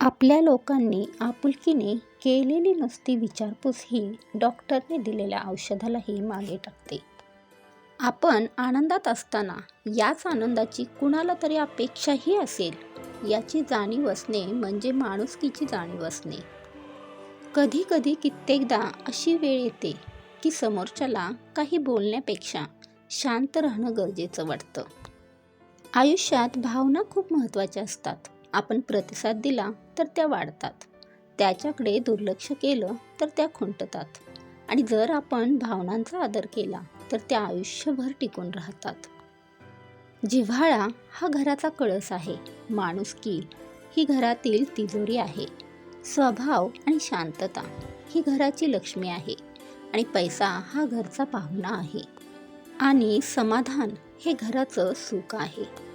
आपल्या लोकांनी आपुलकीने केलेली नुसती विचारपूस ही डॉक्टरने दिलेल्या औषधालाही मागे टाकते. आपण आनंदात असताना याच आनंदाची कुणाला तरी अपेक्षाही असेल याची जाणीव असणे म्हणजे माणुसकीची जाणीव असणे. कधी कधी कित्येकदा अशी वेळ येते की समोरच्याला काही बोलण्यापेक्षा शांत राहणं गरजेचं वाटतं. आयुष्यात भावना खूप महत्त्वाच्या असतात. आपण प्रतिसाद दिला तर त्या वाढतात. त्याच्याकडे दुर्लक्ष केलं तर त्या खुंटतात. आणि जर आपण भावनांचा आदर केला तर त्या आयुष्यभर टिकून राहतात. जिव्हाळा हा घराचा कळस आहे. माणुसकी ही घरातील तिजोरी आहे. स्वभाव आणि शांतता ही घराची लक्ष्मी आहे. आणि पैसा हा घरचा पाहुणा आहे. आणि समाधान हे घराचं सुख आहे.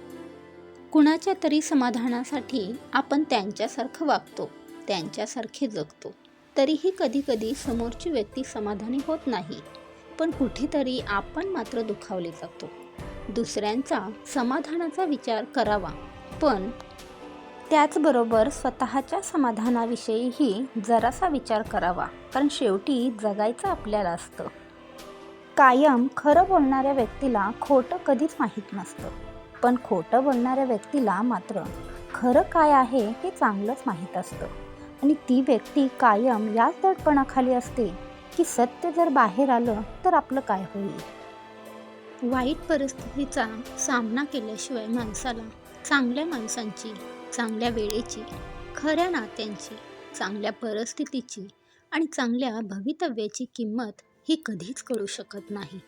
कुणाच्या तरी समाधानासाठी आपण त्यांच्यासारखं वागतो त्यांच्यासारखे जगतो. तरीही कधीकधी समोरची व्यक्ती समाधानी होत नाही पण कुठेतरी आपण मात्र दुखावले जातो. दुसऱ्यांचा समाधानाचा विचार करावा पण त्याचबरोबर स्वतःच्या समाधानाविषयीही जरासा विचार करावा कारण शेवटी जगायचं आपल्याला असतं. कायम खरं बोलणाऱ्या व्यक्तीला खोटं कधीच माहीत नसतं. पण खोटं बोलणाऱ्या व्यक्तीला मात्र खरं काय आहे हे चांगलंच माहीत असतं. आणि ती व्यक्ती कायम याच दडपणाखाली असते की सत्य जर बाहेर आलं तर आपलं काय होईल? वाईट परिस्थितीचा सामना केल्याशिवाय माणसाला चांगल्या माणसांची चांगल्या वेळेची खऱ्या नात्यांची चांगल्या परिस्थितीची आणि चांगल्या भवितव्याची किंमत ही कधीच कळू शकत नाही.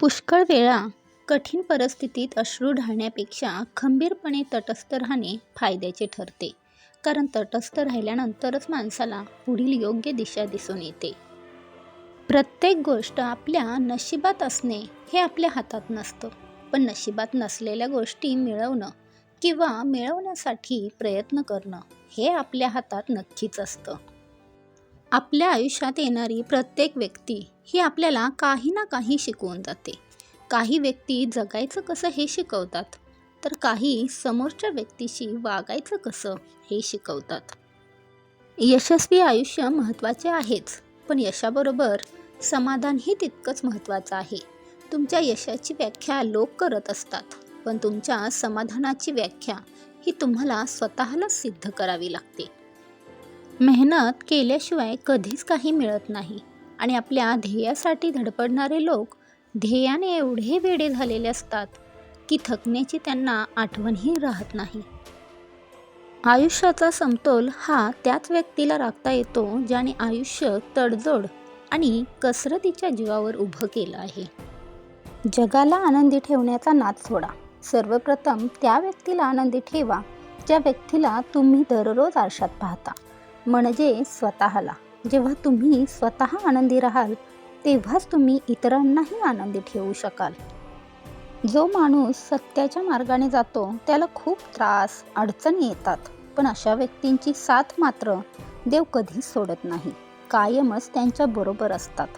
पुष्कळ वेळा कठीण परिस्थितीत अश्रू ढाळण्यापेक्षा खंबीरपणे तटस्थ राहणे फायद्याचे ठरते. कारण तटस्थ राहिल्यानंतरच माणसाला पुढील योग्य दिशा दिसून येते. प्रत्येक गोष्ट आपल्या नशिबात असणे हे आपल्या हातात नसतं. पण नशिबात नसलेल्या गोष्टी मिळवणं किंवा मिळवण्यासाठी प्रयत्न करणं हे आपल्या हातात नक्कीच असतं. आपल्या आयुष्यात येणारी प्रत्येक व्यक्ती ही आपल्याला काही ना काही शिकवून जाते. काही व्यक्ती जगायचं कसं हे शिकवतात? तर काही समोरच्या व्यक्तीशी वागायचं कसं हे शिकवतात? यशस्वी आयुष्य महत्त्वाचे आहेच पण यशाबरोबर समाधानही तितकंच महत्त्वाचं आहे. तुमच्या यशाची व्याख्या लोक करत असतात पण तुमच्या समाधानाची व्याख्या ही तुम्हाला स्वतःलाच सिद्ध करावी लागते. मेहनत केल्याशिवाय कधीच काही मिळत नाही आणि आपल्या ध्येयासाठी धडपडणारे लोक ध्येयाने एवढे वेडे झालेले असतात की थकण्याची त्यांना आठवणही राहत नाही. आयुष्याचा समतोल हा त्याच व्यक्तीला राखता येतो ज्याने आयुष्य तडजोड आणि कसरतीच्या जीवावर उभं केलं आहे. जगाला आनंदी ठेवण्याचा नाद सोडा. सर्वप्रथम त्या व्यक्तीला आनंदी ठेवा ज्या व्यक्तीला तुम्ही दररोज आरशात पाहता. म्हणजे स्वतःला. जेव्हा तुम्ही स्वतः आनंदी राहाल तेव्हाच तुम्ही इतरांनाही आनंदी ठेवू शकाल. जो माणूस सत्याच्या मार्गाने जातो त्याला खूप त्रास अडचणी येतात. पण अशा व्यक्तींची साथ मात्र देव कधीच सोडत नाही. कायमच त्यांच्या बरोबर असतात.